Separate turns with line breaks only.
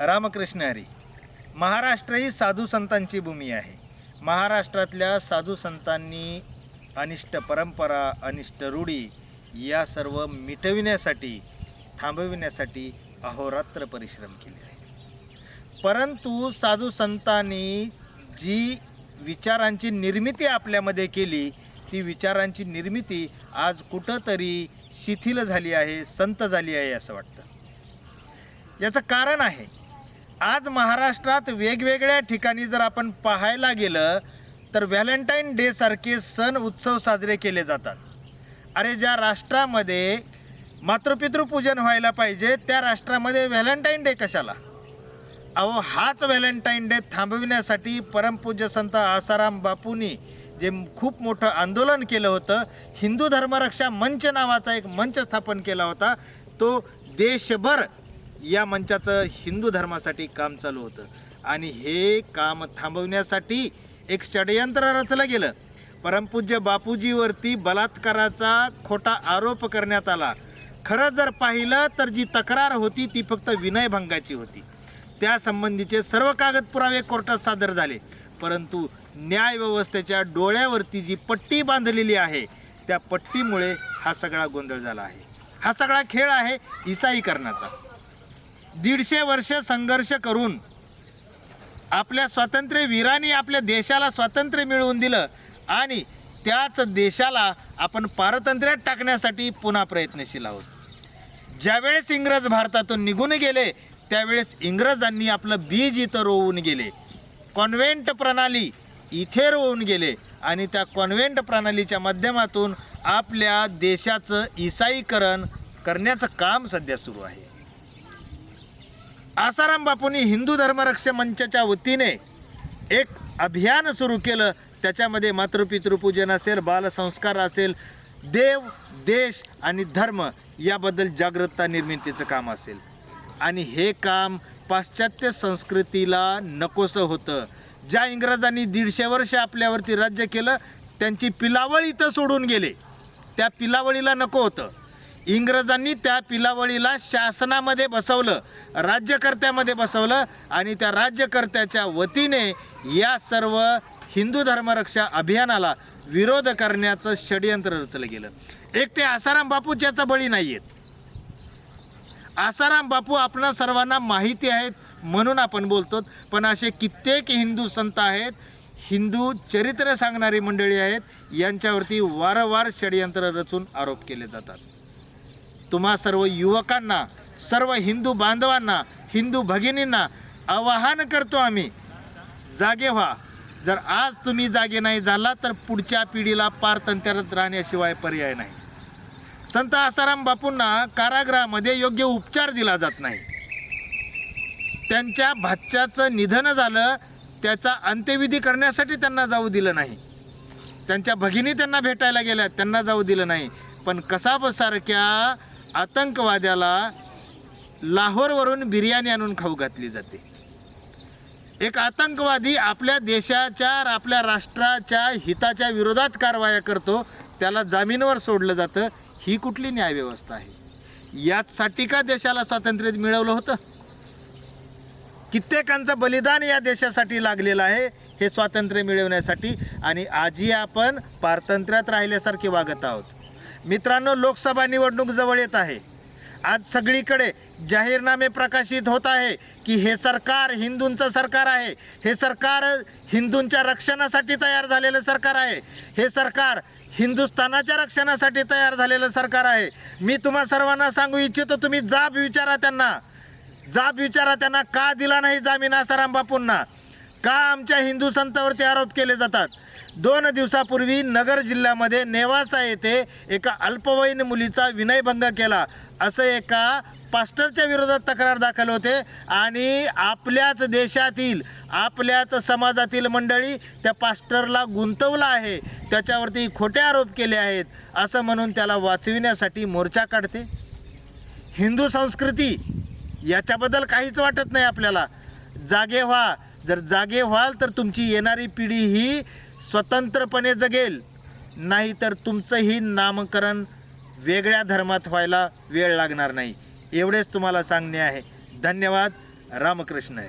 रामकृष्ण हरी. महाराष्ट्र ही साधू संतांची भूमी आहे. महाराष्ट्रातल्या साधू संतांनी अनिष्ट परंपरा अनिष्ट रूढी या सर्व मिटविण्यासाठी थांबविण्यासाठी अहोरात्र परिश्रम केले आहे परंतु साधू संतांनी जी विचारांची निर्मिती आपल्यामध्ये केली ती विचारांची निर्मिती आज कुठंतरी शिथिल झाली आहे संत झाली आहे असं वाटतं. याचं कारण आहे आज महाराष्ट्रात वेगवेगळ्या ठिकाणी जर आपण पाहायला गेलं तर व्हॅलेंटाईन डे सारखे सण उत्सव साजरे केले जातात. अरे ज्या राष्ट्रामध्ये मातृपितृपूजन व्हायला पाहिजे त्या राष्ट्रामध्ये व्हॅलेंटाईन डे कशाला? अहो हाच व्हॅलेंटाईन डे थांबविण्यासाठी परमपूज्य संत आसाराम बापूंनी जे खूप मोठं आंदोलन केलं होतं हिंदू धर्मरक्षा मंच नावाचा एक मंच स्थापन केला होता. तो देशभर या मंचाचं हिंदू धर्मासाठी काम चालू होतं. आणि हे काम थांबवण्यासाठी एक षडयंत्र रचलं गेलं. परमपूज्य बापूजीवरती बलात्काराचा खोटा आरोप करण्यात आला. खरं जर पाहिलं तर जी तक्रार होती ती फक्त विनयभंगाची होती. त्यासंबंधीचे सर्व कागद पुरावे कोर्टात सादर झाले. परंतु न्यायव्यवस्थेच्या डोळ्यावरती जी पट्टी बांधलेली आहे त्या पट्टीमुळे हा सगळा गोंधळ झाला आहे. हा सगळा खेळ आहे इसाईकरणाचा दीडशे वर्ष संघर्ष करून आपल्या स्वातंत्र्य वीरांनी आपल्या देशाला स्वातंत्र्य मिळवून दिलं आणि त्याच देशाला आपण पारतंत्र्यात टाकण्यासाठी पुन्हा प्रयत्नशील आहोत. ज्यावेळेस इंग्रज भारतातून निघून गेले त्यावेळेस इंग्रजांनी आपलं बीज इथं रोवून गेले. कॉन्व्हेंट प्रणाली इथे रोवून गेले आणि त्या कॉन्व्हेंट प्रणालीच्या माध्यमातून आपल्या देशाचं इसाईकरण करण्याचं काम सध्या सुरू आहे. आसाराम बापूंनी हिंदू धर्मरक्षा मंचाच्या वतीने एक अभियान सुरू केलं. त्याच्यामध्ये मातृपितृपूजन असेल बालसंस्कार असेल देव देश आणि धर्म याबद्दल जागरूकता निर्मितीचं काम असेल. आणि हे काम पाश्चात्य संस्कृतीला नकोसं होतं. ज्या इंग्रजांनी दीडशे वर्ष आपल्यावरती राज्य केलं त्यांची पिलावळ इथं सोडून गेले. त्या पिलावळीला नको होतं. इंग्रजांनी त्या पिलावळीला शासनामध्ये बसवलं राज्यकर्त्यामध्ये बसवलं आणि त्या राज्यकर्त्याच्या वतीने या सर्व हिंदू धर्मरक्षा अभियानाला विरोध करण्याचं षडयंत्र रचलं गेलं. एकटे आसाराम बापू ज्याचा बळी नाही आहेत आसाराम बापू आपणा सर्वांना माहिती आहेत म्हणून आपण बोलतो पण असे कित्येक हिंदू संत आहेत हिंदू चरित्र सांगणारी मंडळी आहेत यांच्यावरती वारंवार षडयंत्र रचून आरोप केले जातात. तुम्हा सर्व युवकांना सर्व हिंदू बांधवांना हिंदू भगिनींना आवाहन करतो आम्ही. जागे व्हा. जर आज तुम्ही जागे नाही झाला तर पुढच्या पिढीला पारतंत्र्यात राहण्याशिवाय पर्याय नाही. संत आसाराम बापूंना कारागृहामध्ये योग्य उपचार दिला जात नाही. त्यांच्या भाच्याचं निधन झालं त्याचा अंत्यविधी करण्यासाठी त्यांना जाऊ दिलं नाही. त्यांच्या भगिनी त्यांना भेटायला गेल्या त्यांना जाऊ दिलं नाही. पण कसाबसारख्या आतंकवाद्याला लाहोरवरून बिर्याणी आणून खाऊ घातली जाते. एक आतंकवादी आपल्या देशाच्या आपल्या राष्ट्राच्या हिताच्या विरोधात कारवाया करतो त्याला जामीनवर सोडलं जातं ही कुठली न्यायव्यवस्था आहे? याचसाठी का देशाला स्वातंत्र्य मिळवलं होतं? कित्येकांचं बलिदान या देशासाठी लागलेलं आहे हे स्वातंत्र्य मिळवण्यासाठी आणि आजही आपण पारतंत्र्यात राहिल्यासारखे वागत आहोत. मित्रांनो लोकसभा निवडणूक जवळ येत आहे. आज सगळीकडे जाहीरनामे प्रकाशित होत आहे की हे सरकार हिंदूंचं सरकार आहे. हे सरकार हिंदूंच्या रक्षणासाठी तयार झालेलं सरकार आहे. हे सरकार हिंदुस्थानाच्या रक्षणासाठी तयार झालेलं सरकार आहे. मी तुम्हा सर्वांना सांगू इच्छितो तुम्ही जाब विचारा त्यांना. जाब विचारा त्यांना का दिला नाही जामीन आसाराम बापूंना का आमच्या हिंदू संतावरती आरोप केले जातात? दोन दिवसापूर्वी नगर जिल्ह्यामध्ये नेवासा येथे एका अल्पवयीन मुलीचा विनयभंग केला. असं एका पास्टरच्या विरोधात तक्रार दाखल होते आणि आपल्याच देशातील आपल्याच समाजातील मंडळी त्या पास्टरला गुंतवला आहे. त्याच्यावरती खोटे आरोप केले आहेत. असं म्हणून त्याला वाचविण्यासाठी मोर्चा काढते. हिंदू संस्कृती याच्याबद्दल काहीच वाटत नाही आपल्याला. जागे व्हा. जर जागे व्हाल तर तुमची येणारी पिढी ही स्वतंत्रपणे जगेल. नाहीतर तुमचंही नामकरण वेगळ्या धर्मात व्हायला वेळ लागणार नाही. एवढेच तुम्हाला सांगणे आहे. धन्यवाद. रामकृष्ण.